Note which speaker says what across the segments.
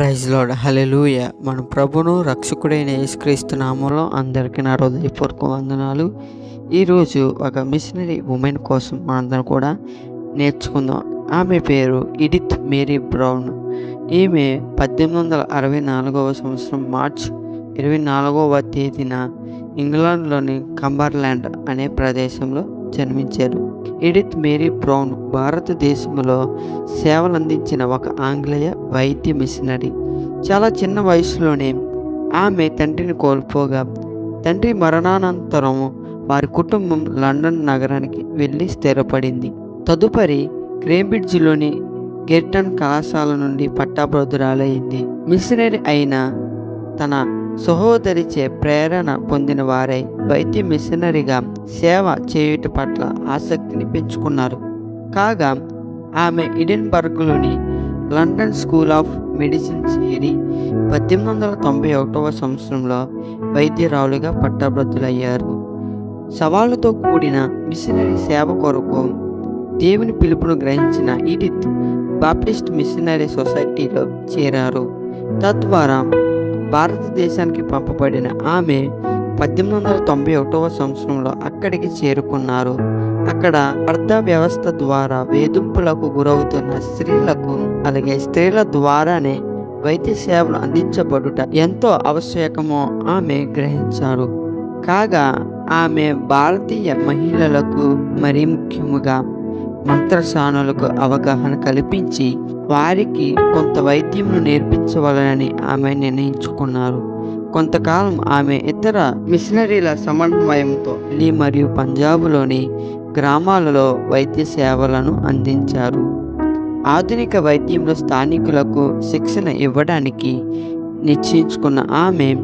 Speaker 1: Praise load hallelujah మన ప్రభును రక్షకుడైన యేసుక్రీస్తు నామంలో అందరికీ నా హృదయపూర్వక వందనాలు. ఈరోజు ఒక మిషనరీ ఉమెన్ కోసం మనందరం కూడా నేర్చుకుందాం. ఆమె పేరు ఇడిత్ మేరీ బ్రౌన్. ఈమె పద్దెనిమిది వందల అరవై నాలుగవ సంవత్సరం మార్చ్ ఇరవై నాలుగవ తేదీన ఇంగ్లాండ్లోని కంబర్లాండ్ అనే ప్రదేశంలో జన్మించారు. ఎడిత్ మేరీ బ్రౌన్ భారతదేశంలో సేవలు అందించిన ఒక ఆంగ్లేయ వైద్య మిషనరీ. చాలా చిన్న వయసులోనే ఆమె తండ్రిని కోల్పోగా తండ్రి మరణానంతరం వారి కుటుంబం లండన్ నగరానికి వెళ్ళి స్థిరపడింది. తదుపరి క్రేంబ్రిడ్జ్లోని గెర్టన్ కళాశాల నుండి పట్టాభద్రురాలైంది మిషనరీ అయిన తన సహోదరిచే ప్రేరణ పొందిన వారై వైద్య మిషనరీగా సేవ చేయుట పట్ల ఆసక్తిని పెంచుకున్నారు. కాగా ఆమె ఇడెన్బర్గ్లోని లండన్ స్కూల్ ఆఫ్ మెడిసిన్ చేరి పద్దెనిమిది వందల తొంభై ఒకటవ సంవత్సరంలో వైద్యరాలుగా పట్టభద్రులయ్యారు. సవాళ్ళతో కూడిన మిషనరీ సేవ కొరకు దేవుని పిలుపును గ్రహించిన ఈడిత్ బాప్టిస్ట్ మిషనరీ సొసైటీలో చేరారు. తద్వారా భారతదేశానికి పంపబడిన ఆమె పద్దెనిమిది వందల తొంభై ఒకటవ సంవత్సరంలో అక్కడికి చేరుకున్నారు. అక్కడ అర్ధ వ్యవస్థ ద్వారా వేధింపులకు గురవుతున్న స్త్రీలకు అలాగే స్త్రీల ద్వారానే వైద్య సేవలు అందించబడుట ఎంతో ఆవశ్యకమో ఆమె గ్రహించారు. కాగా ఆమె భారతీయ మహిళలకు మరీ ముఖ్యముగా మంత్రసానులకు అవగాహన కల్పించి వారికి కొంత వైద్యంను నేర్పించవాలని ఆమె నిర్ణయించుకున్నారు. కొంతకాలం ఆమె ఇతర మిషనరీల సమన్వయంతో ఢిల్లీ మరియు పంజాబ్లోని గ్రామాలలో వైద్య సేవలను అందించారు. ఆధునిక వైద్యంలో స్థానికులకు శిక్షణ ఇవ్వడానికి నిశ్చయించుకున్న ఆమె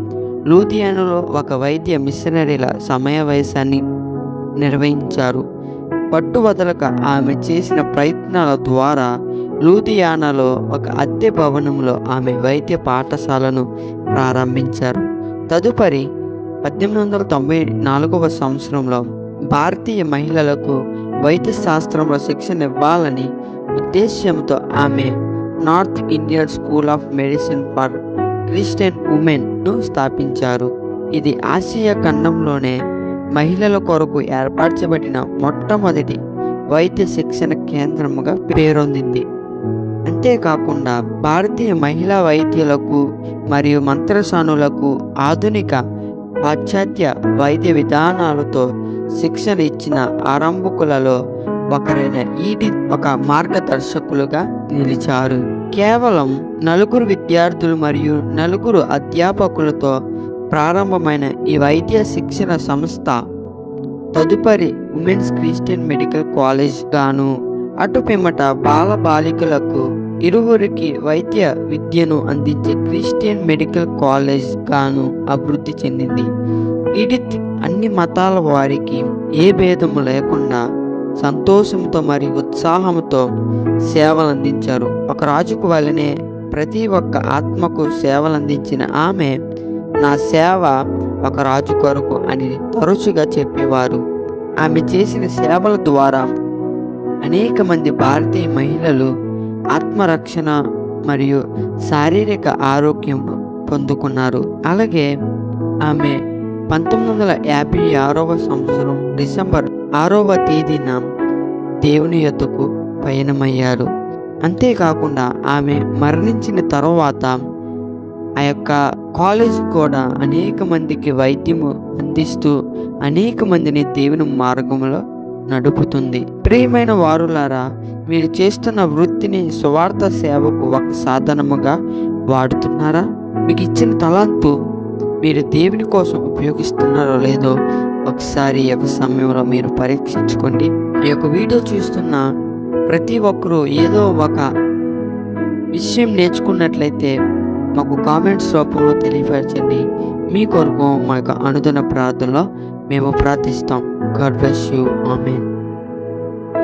Speaker 1: లూధియానాలో ఒక వైద్య మిషనరీల సమావేశాన్ని నిర్వహించారు. పట్టువదలక ఆమె చేసిన ప్రయత్నాల ద్వారా లూధియానాలో ఒక అద్దె భవనంలో ఆమె వైద్య పాఠశాలను ప్రారంభించారు. తదుపరి పద్దెనిమిది వందల తొంభై నాలుగవ సంవత్సరంలో భారతీయ మహిళలకు వైద్య శాస్త్రంలో శిక్షణ ఇవ్వాలని ఉద్దేశ్యంతో ఆమె North Indian school of medicine for Christian ఉమెన్ను స్థాపించారు. ఇది ఆసియా ఖండంలోనే మహిళల కొరకు ఏర్పరచబడిన మొట్టమొదటి వైద్య శిక్షణ కేంద్రముగా పేరొందింది. అంతేకాకుండా భారతీయ మహిళా వైద్యులకు మరియు మంత్రసానులకు ఆధునిక పాశ్చాత్య వైద్య విధానాలతో శిక్షణ ఇచ్చిన ఆరంభకులలో ఒకరైన ఈడి ఒక మార్గదర్శకులుగా నిలిచారు. కేవలం నలుగురు విద్యార్థులు మరియు నలుగురు అధ్యాపకులతో ప్రారంభమైన ఈ వైద్య శిక్షణ సంస్థ తదుపరి ఉమెన్స్ క్రిస్టియన్ మెడికల్ కాలేజ్ గాను అటు పిమ్మట బాల బాలికలకు ఇరువురికి వైద్య విద్యను అందించే క్రిస్టియన్ మెడికల్ కాలేజ్ గాను అభివృద్ధి చెందింది. ఇడిత్ అన్ని మతాల వారికి ఏ భేదము లేకుండా సంతోషంతో మరియు ఉత్సాహంతో సేవలు అందించారు ఒక రాజుకు వలనే ప్రతి ఒక్క ఆత్మకు సేవలు అందించిన ఆమె నా సేవ ఒక రాజు కొరకు అని తరచుగా చెప్పేవారు. ఆమె చేసిన సేవల ద్వారా అనేక మంది భారతీయ మహిళలు ఆత్మరక్షణ మరియు శారీరక ఆరోగ్యం పొందుకున్నారు. అలాగే ఆమె పంతొమ్మిది వందల యాభై ఆరవ సంవత్సరం డిసెంబర్ ఆరవ తేదీన దేవుని యొద్దకు పయనమయ్యారు. అంతేకాకుండా ఆమె మరణించిన తర్వాత ఆ యొక్క కాలేజ్ కూడా అనేక మందికి వైద్యము అందిస్తూ అనేక మందిని దేవుని మార్గంలో నడుపుతుంది. ప్రియమైన వారులారా మీరు చేస్తున్న వృత్తిని స్వార్థ సేవకు ఒక సాధనముగా వాడుతున్నారా? మీకు ఇచ్చిన తలాంతు మీరు దేవుని కోసం ఉపయోగిస్తున్నారో లేదో ఒకసారి ఈ యొక్క సమయంలో మీరు పరీక్షించుకోండి. ఈ యొక్క వీడియో చూస్తున్న ప్రతి ఒక్కరూ ఏదో ఒక విషయం నేర్చుకున్నట్లయితే మాకు కామెంట్స్ రూపంలో తెలియపరచండి. మీ కొరకు మా యొక్క అనుదిన ప్రార్థనలో మేము ప్రార్థిస్తాం. God bless you. ఆమెన్.